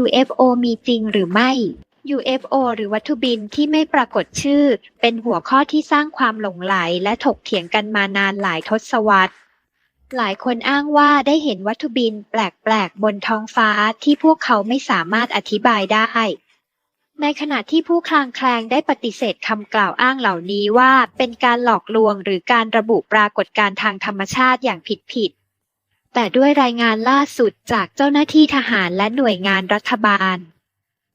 UFO มีจริงหรือไม่ UFO หรือวัตถุบินที่ไม่ปรากฏชื่อ เป็นหัวข้อที่สร้างความหลงไหลและถกเถียงกันมานานหลายทศวรรษ หลายคนอ้างว่าได้เห็นวัตถุบินแปลกๆ บนท้องฟ้าที่พวกเขาไม่สามารถอธิบายได้ ในขณะที่ผู้คลางแคลงได้ปฏิเสธคำกล่าวอ้างเหล่านี้ว่าเป็นการหลอกลวงหรือการระบุปรากฏการณ์ทางธรรมชาติอย่างผิดๆ แต่ด้วยรายงานล่าสุดจากเจ้าหน้าที่ทหารและหน่วยงานรัฐบาล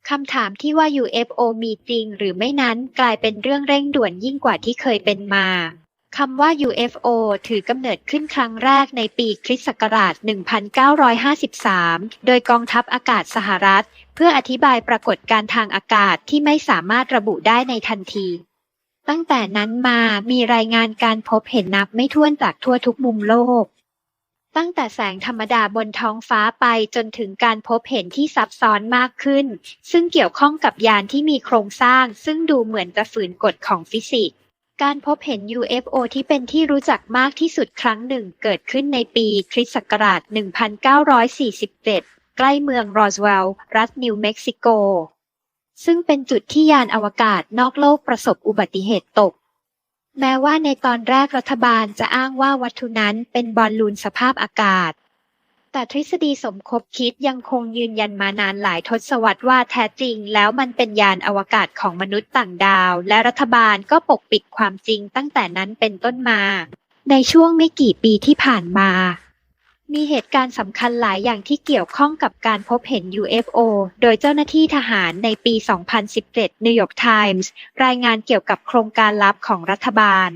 คำถามที่ว่า UFO มีจริงหรือไม่นั้นกลายเป็นเรื่องเร่งด่วนยิ่งกว่าที่เคยเป็นมาคำว่า UFO ถือกำเนิดขึ้นครั้งแรกในปีคริสต์ศักราช 1953 โดยกองทัพอากาศสหรัฐ เพื่ออธิบายปรากฏการณ์ทางอากาศที่ไม่สามารถระบุได้ในทันที ตั้งแต่นั้นมามีรายงานการพบเห็นนับไม่ถ้วนจากทั่วทุกมุมโลก ตั้งแต่แสงธรรมดาบนท้องฟ้าไปจนถึงการพบเห็นที่ซับซ้อนมากขึ้น ซึ่งเกี่ยวข้องกับยานที่มีโครงสร้าง ซึ่งดูเหมือนจะฝืนกฎของฟิสิกส์การพบเห็น UFO ที่เป็นที่รู้จักมากที่สุดครั้งหนึ่งเกิดขึ้นในปีคริสต์ศักราช 1947 ใกล้เมืองรอสเวลล์รัฐนิวเม็กซิโก ซึ่งเป็นจุดที่ยานอวกาศนอกโลกประสบอุบัติเหตุตก แม้ว่าในตอนแรกรัฐบาลจะอ้างว่าวัตถุนั้นเป็นบอลลูนสภาพอากาศ แต่ทฤษฎีสมคบคิดยังคงยืนยันมานานหลายทศวรรษว่าแท้จริงแล้วมันเป็นยานอวกาศของมนุษย์ต่างดาว และรัฐบาลก็ปกปิดความจริงตั้งแต่นั้นเป็นต้นมา ในช่วงไม่กี่ปีที่ผ่านมา มีเหตุการณ์สำคัญหลายอย่างที่เกี่ยวข้องกับการพบเห็น UFO โดยเจ้าหน้าที่ทหารในปี 2017 New York Times รายงานเกี่ยวกับโครงการลับของรัฐบาล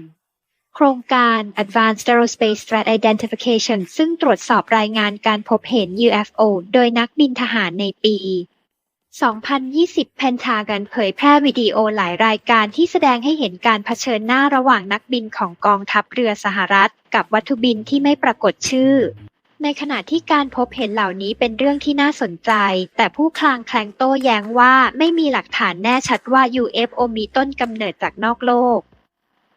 โครงการ Advanced Aerospace Threat Identification ซึ่งตรวจสอบรายงานการพบเห็น UFO โดยนักบินทหารในปี 2020 เพนทากันเผยแพร่วิดีโอหลายรายการที่แสดงให้เห็นการเผชิญหน้าระหว่างนักบินของกองทัพเรือสหรัฐ กับวัตถุบินที่ไม่ปรากฏชื่อ ในขณะที่การพบเห็นเหล่านี้เป็นเรื่องที่น่าสนใจ แต่ผู้คลางแคลงโต้แย้งว่าไม่มีหลักฐานแน่ชัดว่า UFO มีต้นกำเนิดจากนอกโลก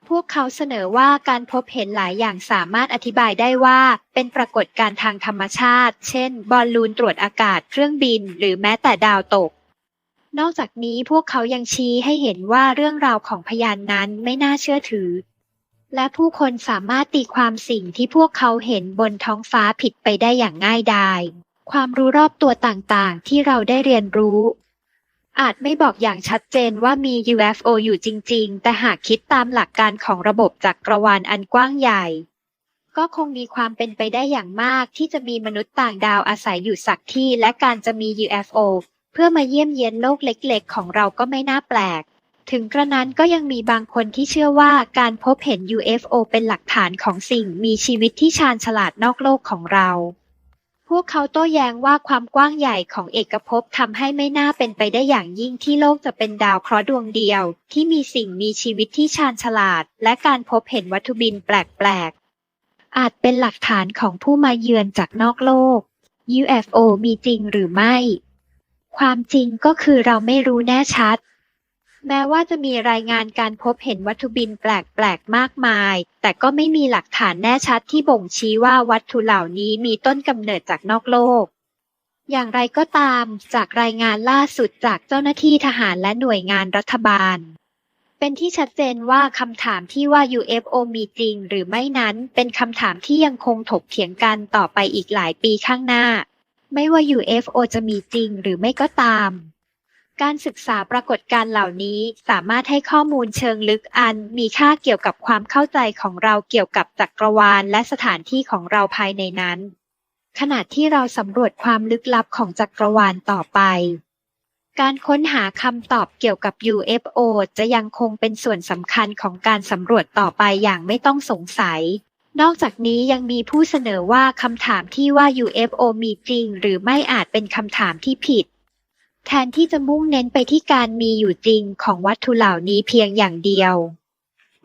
พวกเขาเสนอว่าการพบเห็นหลายอย่างสามารถอธิบายได้ว่า เป็นปรากฏการณ์ทางธรรมชาติ เช่น บอลลูนตรวจอากาศ เครื่องบิน หรือแม้แต่ดาวตก นอกจากนี้พวกเขายังชี้ให้เห็นว่าเรื่องราวของพยานนั้นไม่น่าเชื่อถือ และผู้คนสามารถตีความสิ่งที่พวกเขาเห็นบนท้องฟ้าผิดไปได้อย่างง่ายดาย ความรู้รอบตัวต่างๆ ที่เราได้เรียนรู้ อาจไม่บอกอย่างชัดเจนว่ามี UFO อยู่จริง ๆ แต่หากคิดตามหลักการของระบบจักรวาลอันกว้างใหญ่ ก็คงมีความเป็นไปได้อย่างมากที่จะมีมนุษย์ต่างดาวอาศัยอยู่สักที่ และการจะมี UFO เพื่อมาเยี่ยมเยียนโลกเล็ก ๆ ของเราก็ไม่น่าแปลก ถึงกระนั้นก็ยังมีบางคนที่เชื่อว่าการพบเห็น UFO เป็นหลักฐานของสิ่งมีชีวิตที่ชาญฉลาดนอกโลกของเรา พวกเขาโต้แย้งว่าความกว้างใหญ่ของเอกภพทำให้ไม่น่าเป็นไปได้อย่างยิ่งที่โลกจะเป็นดาวเคราะห์ดวงเดียว ที่มีสิ่งมีชีวิตที่ชาญฉลาด และการพบเห็นวัตถุบินแปลกๆ อาจเป็นหลักฐานของผู้มาเยือนจากนอกโลก UFO มีจริงหรือไม่ ความจริงก็คือเราไม่รู้แน่ชัด แม้ว่าจะมีรายงานการพบเห็นวัตถุบินแปลก ๆ มากมาย แต่ก็ไม่มีหลักฐานแน่ชัดที่บ่งชี้ว่าวัตถุเหล่านี้มีต้นกำเนิดจากนอกโลก อย่างไรก็ตาม จากรายงานล่าสุดจากเจ้าหน้าที่ทหารและหน่วยงานรัฐบาล เป็นที่ชัดเจนว่าคำถามที่ว่า UFO มีจริงหรือไม่นั้นเป็นคำถามที่ยังคงถกเถียงกันต่อไปอีกหลายปีข้างหน้า ไม่ว่า UFO จะมีจริงหรือไม่ก็ตาม การศึกษาปรากฏการณ์เหล่านี้สามารถให้ข้อมูลเชิงลึกอันมีค่าเกี่ยวกับความเข้าใจของเราเกี่ยวกับจักรวาลและสถานที่ของเราภายในนั้น ขณะที่เราสำรวจความลึกลับของจักรวาลต่อไป การค้นหาคำตอบเกี่ยวกับ UFO จะยังคงเป็นส่วนสำคัญของการสำรวจต่อไปอย่างไม่ต้องสงสัย นอกจากนี้ยังมีผู้เสนอว่าคำถามที่ว่า UFO มีจริง หรือไม่อาจเป็นคำถามที่ผิด แทนที่จะมุ่งเน้นไปที่การมีอยู่จริงของวัตถุเหล่านี้เพียงอย่างเดียว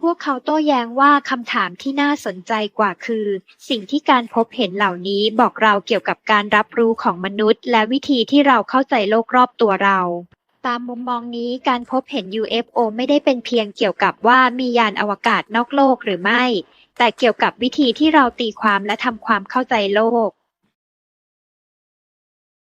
พวกเขาโต้แย้งว่าคำถามที่น่าสนใจกว่าคือ สิ่งที่การพบเห็นเหล่านี้บอกเราเกี่ยวกับการรับรู้ของมนุษย์ และวิธีที่เราเข้าใจโลกรอบตัวเราตามมุมมองนี้การพบเห็น UFO ไม่ได้เป็นเพียงเกี่ยวกับว่ามียานอวกาศนอกโลกหรือไม่ แต่เกี่ยวกับวิธีที่เราตีความและทำความเข้าใจโลก